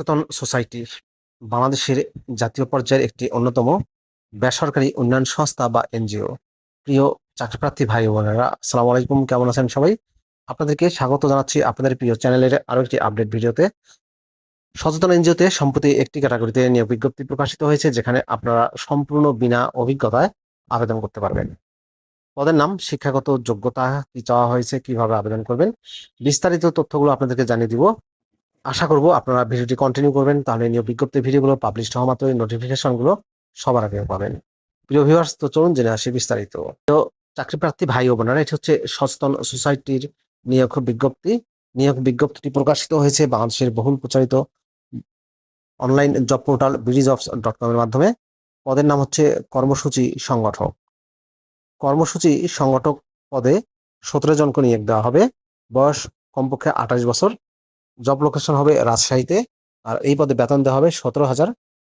সচেতন সোসাইটি বাংলাদেশের জাতীয় পর্যায়ের একটি অন্যতম বেসরকারি উন্নয়ন সংস্থা বা এনজিও। প্রিয় চাকরিপ্রার্থী ভাই বোনেরা, আসসালামু আলাইকুম। কেমন আছেন সবাই? আপনাদেরকে স্বাগত জানাচ্ছি আপনাদের প্রিয় চ্যানেলের আরও একটি আপডেট ভিডিওতে। সচেতন এনজিওতে সম্প্রতি একটি ক্যাটাগরিতে নিয়োগ বিজ্ঞপ্তি প্রকাশিত হয়েছে, যেখানে আপনারা সম্পূর্ণ বিনা অভিজ্ঞতায় আবেদন করতে পারবেন। পদের নাম, শিক্ষাগত যোগ্যতা কি চাওয়া হয়েছে, কীভাবে আবেদন করবেন, বিস্তারিত তথ্যগুলো আপনাদেরকে জানিয়ে দিব। আশা করব আপনারা ভিডিওটি কন্টিনিউ করবেন, তাহলে নিয়োগ বিজ্ঞপ্তির ভিডিওগুলো পাবলিশ হওয়া মাত্রই নোটিফিকেশনগুলো সবার আগে পাবেন। প্রিয় ভিউয়ার্স তো চলুন জেনে আসি বিস্তারিত। তো চাকরি প্রার্থী ভাই ও বোনেরা, এটি হচ্ছে সচেতন সোসাইটির নিয়োগ বিজ্ঞপ্তি। নিয়োগ বিজ্ঞপ্তিটি প্রকাশিত হয়েছে বাংলাদেশের বহুল প্রচারিত অনলাইন জব পোর্টাল ব্রিজ অফ ডট কম এর মাধ্যমে। পদের নাম হচ্ছে কর্মসূচি সংগঠক। কর্মসূচি সংগঠক পদে সতেরো জনকে নিয়োগ দেওয়া হবে। বয়স কমপক্ষে আঠাশ বছর। জব লোকেশন হবে রাজশাহীতে। আর এই পদে বেতন দেওয়া হবে সতেরো হাজার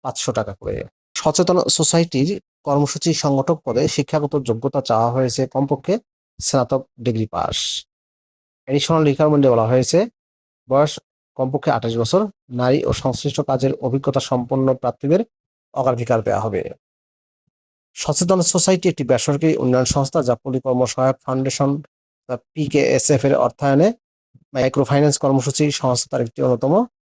পাঁচশো টাকা করে। সচেতন সোসাইটির কর্মসূচি সংগঠক পদে শিক্ষাগত যোগ্যতা চাওয়া হয়েছে কমপক্ষে স্নাতক ডিগ্রি পাস। এডিশনাল রিকোয়ারমেন্টে বলা হয়েছে, বয়স কমপক্ষে আঠাশ বছর, নারী ও সংশ্লিষ্ট কাজের অভিজ্ঞতা সম্পন্ন প্রার্থীদের অগ্রাধিকার দেওয়া হবে। সচেতন সোসাইটি একটি বেসরকারি উন্নয়ন সংস্থা যা পরিকর্ম সহায়ক ফাউন্ডেশন পিকেএসএফ এর অর্থায়নে মাইক্রো ফাইন্যান্স কর্মসূচি সংস্থার একটি অন্যতম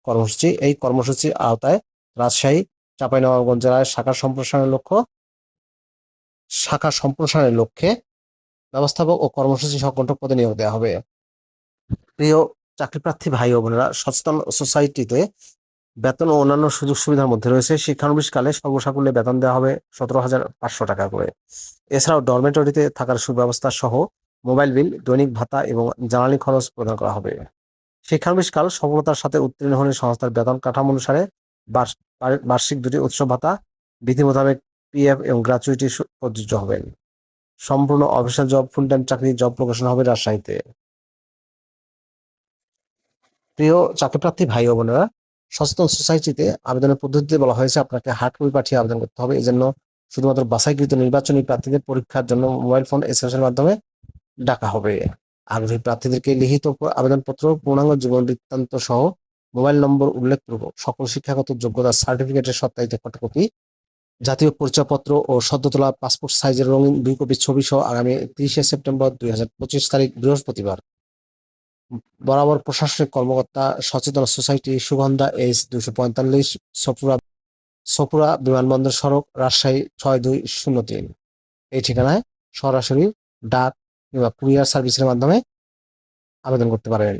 কর্মসূচি। এই কর্মসূচির আওতায় রাজশাহী, চাঁপাইনবাবগঞ্জ জেলায় শাখা সম্প্রসারণের লক্ষ্য, শাখা সম্প্রসারণের লক্ষ্যে ব্যবস্থাপক ও কর্মসূচি সংগঠক পদে নিয়োগ দেওয়া হবে। প্রিয় চাকরিপ্রার্থী ভাই ও বোনেরা, সচেতন সোসাইটিতে বেতন ও অন্যান্য সুযোগ সুবিধার মধ্যে রয়েছে। শিক্ষানবিশকালে সর্বসাকুল্যে বেতন দেওয়া হবে সতেরো হাজার পাঁচশো টাকা করে। এছাড়াও ডরমেটরিতে থাকার সুব্যবস্থা সহ মোবাইল বিল, দৈনিক ভাতা এবং জ্বালানি খরচ প্রদান করা হবে। শিক্ষানবিশকাল, সফলতার সাথে উত্তীর্ণ হলে সংস্থার বেতন কাঠামো অনুসারে বার্ষিক দুটি উৎসব ভাতা, বিধি মোতাবেক পিএফ এবং গ্রাচুইটি প্রযোজ্য হবেন সম্পূর্ণ অফিসিয়াল জব ফুল টাইম চাকরি জব প্রকাশন হবে রাজশাহীতে। প্রিয় চাকরিপ্রার্থী ভাই ও বোনেরা, সচেতন সোসাইটিতে আবেদনের পদ্ধতিতে বলা হয়েছে, আপনাকে হার্ড কপি পাঠিয়ে আবেদন করতে হবে। এই জন্য শুধুমাত্র বাছাইকৃত নির্বাচনী প্রার্থীদের পরীক্ষার জন্য মোবাইল ফোন এসএমএস এর মাধ্যমে ডাকা হবে। আগ্রহী প্রার্থীদেরকে লিখিত আবেদনপত্র, পূর্ণাঙ্গ জীবন বৃত্তান্ত সহ মোবাইল নম্বর উল্লেখ উল্লেখপূর্বক সকল শিক্ষাগত যোগ্যতা সার্টিফিকেটের সত্যায়িত ফটোকপি, জাতীয় পরিচয়পত্র ও সদ্য তোলা পাসপোর্ট সাইজের রঙিন দুই কপি ছবি সহ আগামী তিরিশে সেপ্টেম্বর দুই হাজার পঁচিশ তারিখ বৃহস্পতিবার। বরাবর প্রশাসনিক কর্মকর্তা সচেতন সোসাইটি সুগন্ধা এইচ দুশো পঁয়তাল্লিশ, সপুরা সপুরা বিমানবন্দর সড়ক রাজশাহী ছয় দুই শূন্য তিন। এই ঠিকানায় সরাসরি ডাক কিংবা কুরিয়ার সার্ভিসের মাধ্যমে আবেদন করতে পারেন।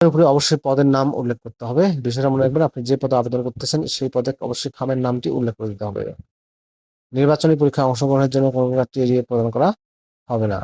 উপরে অবশ্যই পদের নাম উল্লেখ করতে হবে। বিষয়টা মনে রাখবেন, আপনি যে পদে আবেদন করতেছেন, সেই পদে অবশ্যই খামের নামটি উল্লেখ করে দিতে হবে। নির্বাচনী পরীক্ষায় অংশগ্রহণের জন্য কোনো এড়িয়ে প্রদান করা হবে না।